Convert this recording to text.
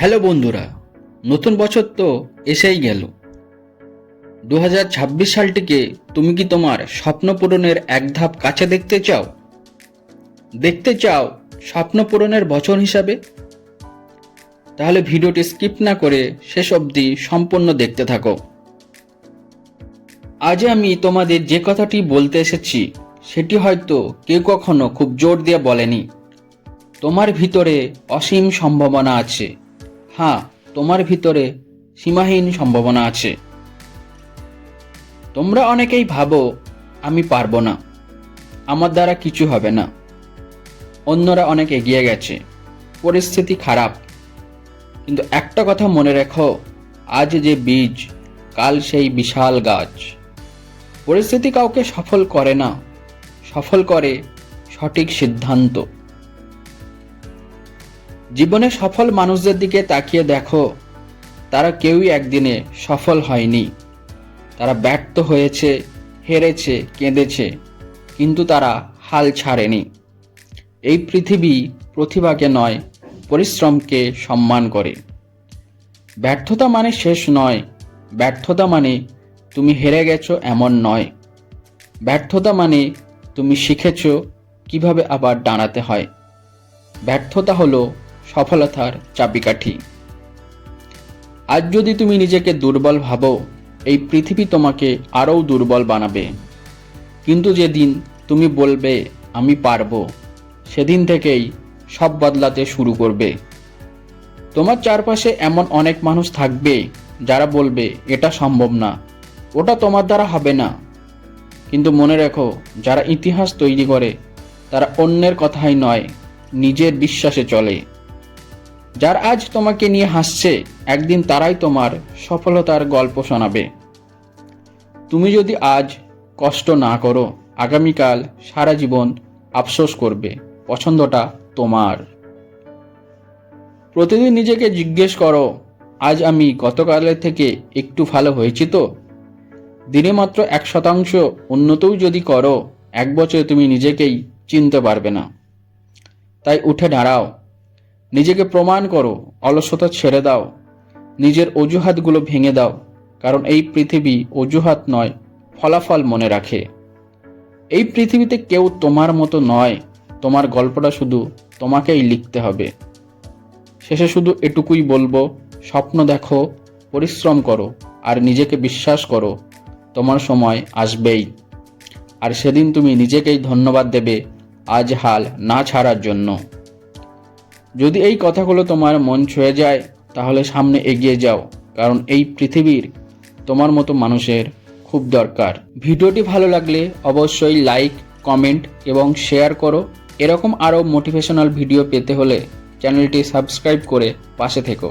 Hello বন্ধুরা, নতুন বছর তো এসেই গেল। দু হাজার ছাব্বিশ সালটিকে তুমি কি তোমার স্বপ্ন পূরণের এক ধাপ কাছে দেখতে চাও? দেখতে চাও স্বপ্ন পূরণের বছর হিসাবে? তাহলে ভিডিওটি স্কিপ না করে শেষ অবধি সম্পূর্ণ দেখতে থাকো। আজ আমি তোমাদের যে কথাটি বলতে এসেছি, সেটি হয়তো কেউ কখনো খুব জোর দিয়ে বলেনি। তোমার ভিতরে অসীম সম্ভাবনা আছে। হ্যাঁ তোমার ভিতরে সীমাহীন সম্ভাবনা আছে। তোমরা অনেকেই ভাবো, আমি পারব না। আমার দ্বারা কিছু হবে না। অন্যরা অনেক এগিয়ে গেছে। পরিস্থিতি খারাপ। কিন্তু একটা কথা মনে রেখো, আজ যে বীজ, কাল সেই বিশাল গাছ। পরিস্থিতি কাউকে সফল করে না। সফল করে সঠিক সিদ্ধান্ত। জীবনে সফল মানুষদের দিকে তাকিয়ে দেখো, তারা কেউই একদিনে সফল হয়নি। তারা ব্যর্থ হয়েছে, হেরেছে, কেঁদেছে, কিন্তু তারা হাল ছাড়েনি। এই পৃথিবী প্রতিভাকে নয়, পরিশ্রমকে সম্মান করে। ব্যর্থতা মানে শেষ নয়, ব্যর্থতা মানে তুমি হেরে গেছো এমন নয়। ব্যর্থতা মানে তুমি শিখেছ কীভাবে আবার দাঁড়াতে হয়। ব্যর্থতা হলো সফলতার চাবিকাঠি। আজ যদি তুমি নিজেকে দুর্বল ভাবো, এই পৃথিবী তোমাকে আরও দুর্বল বানাবে। কিন্তু যেদিন তুমি বলবে, আমি পারব, সেদিন থেকেই সব বদলাতে শুরু করবে। তোমার চারপাশে এমন অনেক মানুষ থাকবে, যারা বলবে, এটা সম্ভব না, ওটা তোমার দ্বারা হবে না। কিন্তু মনে রেখো, যারা ইতিহাস তৈরি করে, তারা অন্যের কথাই নয়, নিজের বিশ্বাসে চলে। যার আজ তোমাকে নিয়ে হাসছে, একদিন তারাই তোমার সফলতার গল্প শোনাবে। তুমি যদি আজ কষ্ট না করো, আগামীকাল সারা জীবন আফসোস করবে, পছন্দটা তোমার। প্রতিদিন নিজেকে জিজ্ঞেস করো, আজ আমি গতকালের থেকে একটু ভালো হয়েছি তো? দিনে মাত্র এক শতাংশ উন্নতও যদি করো, এক বছরে তুমি নিজেকেই চিনতে পারবে না। তাই উঠে দাঁড়াও নিজেকে প্রমাণ করো, অলসতা ছেড়ে দাও। নিজের অজুহাতগুলো ভেঙে দাও, কারণ এই পৃথিবী অজুহাত নয়, ফলাফল মনে রাখে। এই পৃথিবীতে কেউ তোমার মতো নয়, তোমার গল্পটা শুধু তোমাকেই লিখতে হবে। শেষে শুধু এটুকুই বলব, স্বপ্ন দেখো, পরিশ্রম করো, আর নিজেকে বিশ্বাস করো, তোমার সময় আসবেই। আর সেদিন তুমি নিজেকেই ধন্যবাদ দেবে, আজ হাল না ছাড়ার জন্য। যদি এই কথাগুলো তোমার মন ছুঁয়ে যায়, তাহলে সামনে এগিয়ে যাও, কারণ এই পৃথিবীর তোমার মতো মানুষের খুব দরকার। ভিডিওটি ভালো লাগলে অবশ্যই লাইক, কমেন্ট এবং শেয়ার করো। এরকম আরও মোটিভেশনাল ভিডিও পেতে হলে চ্যানেলটি সাবস্ক্রাইব করে পাশে থেকো।